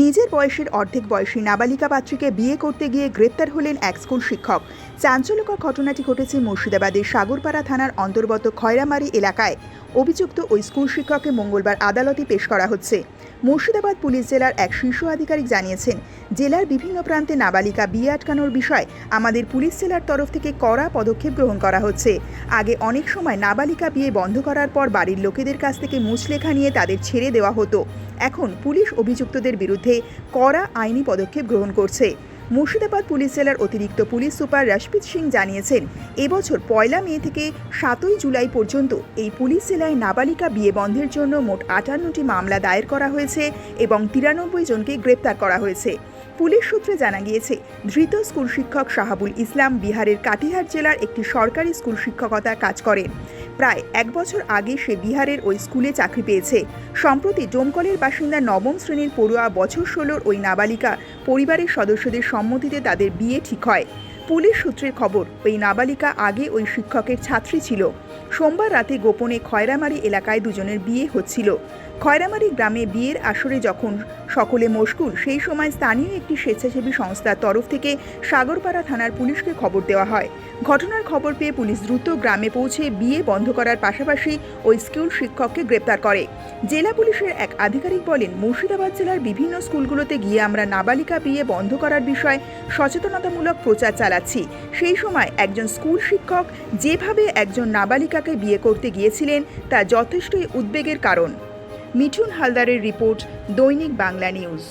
নিজের বয়সের অর্ধেক বয়সী নাবালিকা পাত্রীকে বিয়ে করতে গিয়ে গ্রেপ্তার হলেন এক স্কুল শিক্ষক। চাঞ্চল্যকর ঘটনাটি ঘটেছে মুর্শিদাবাদের সাগরপাড়া থানার অন্তর্গত খয়রামারি এলাকায়। অভিযুক্ত ওই স্কুল শিক্ষককে মঙ্গলবার আদালতে পেশ করা হচ্ছে। মুর্শিদাবাদ পুলিশ জেলার এক শীর্ষ আধিকারিক জানিয়েছেন, জেলার বিভিন্ন প্রান্তে নাবালিকা বিয়ে আটকানোর বিষয় আমাদের পুলিশ জেলার তরফ থেকে কড়া পদক্ষেপ গ্রহণ করা হচ্ছে। আগে অনেক সময় নাবালিকা বিয়ে বন্ধ করার পর বাড়ির লোকেদের কাছ থেকে মুচলেখা নিয়ে তাদের ছেড়ে দেওয়া হতো। এখন পুলিশ অভিযুক্তদের বিরুদ্ধে কড়া আইনি পদক্ষেপ গ্রহণ করছে। মুর্শিদাবাদ পুলিশ জেলার অতিরিক্ত পুলিশ সুপার রশপিত সিং জানিয়েছেন, এবছর পয়লা মে থেকে সাতই জুলাই পর্যন্ত এই পুলিশ জেলায় নাবালিকা বিয়ে বন্ধের জন্য মোট আটান্নটি মামলা দায়ের করা হয়েছে এবং তিরানব্বই জনকে গ্রেপ্তার করা হয়েছে। পুলিশ সূত্রে জানা গিয়েছে, ধৃত স্কুল শিক্ষক শাহাবুল ইসলাম বিহারের কাটিহার জেলার একটি সরকারি স্কুল শিক্ষকতা কাজ করেন প্রায় এক বছর আগে সে বিহারের ওই স্কুলে চাকরি পেয়েছে। সম্প্রতি ডোমকলের বাসিন্দা নবম শ্রেণির পড়ুয়া বছর ষোলোর ওই নাবালিকা পরিবারের সদস্যদের সম্মতিতে তাদের বিয়ে ঠিক হয়। পুলিশ সূত্রের খবর, ওই নাবালিকা আগে ওই শিক্ষকের ছাত্রী ছিল। সোমবার রাতে গোপনে খয়রামারি এলাকায় দুজনের বিয়ে হচ্ছিল। খয়রামারি গ্রামে বিয়ের আসরে যখন সকলে মশগুল। সেই সময় স্থানীয় একটি স্বেচ্ছাসেবী সংস্থার তরফ থেকে সাগরপাড়া থানার পুলিশকে খবর দেওয়া হয়। ঘটনার খবর পেয়ে পুলিশ দ্রুত গ্রামে পৌঁছে বিয়ে বন্ধ করার পাশাপাশি ওই স্কুল শিক্ষককে গ্রেপ্তার করে। জেলা পুলিশের এক আধিকারিক বলেন, মুর্শিদাবাদ জেলার বিভিন্ন স্কুলগুলোতে গিয়ে আমরা নাবালিকা বিয়ে বন্ধ করার বিষয়ে সচেতনতামূলক প্রচার চালাচ্ছি। সেই সময় একজন স্কুল শিক্ষক যেভাবে একজন নাবালিকাকে বিয়ে করতে গিয়েছিলেন, তা যথেষ্টই উদ্বেগের কারণ। মিঠুন হালদারের রিপোর্ট দৈনিক বাংলা নিউজ।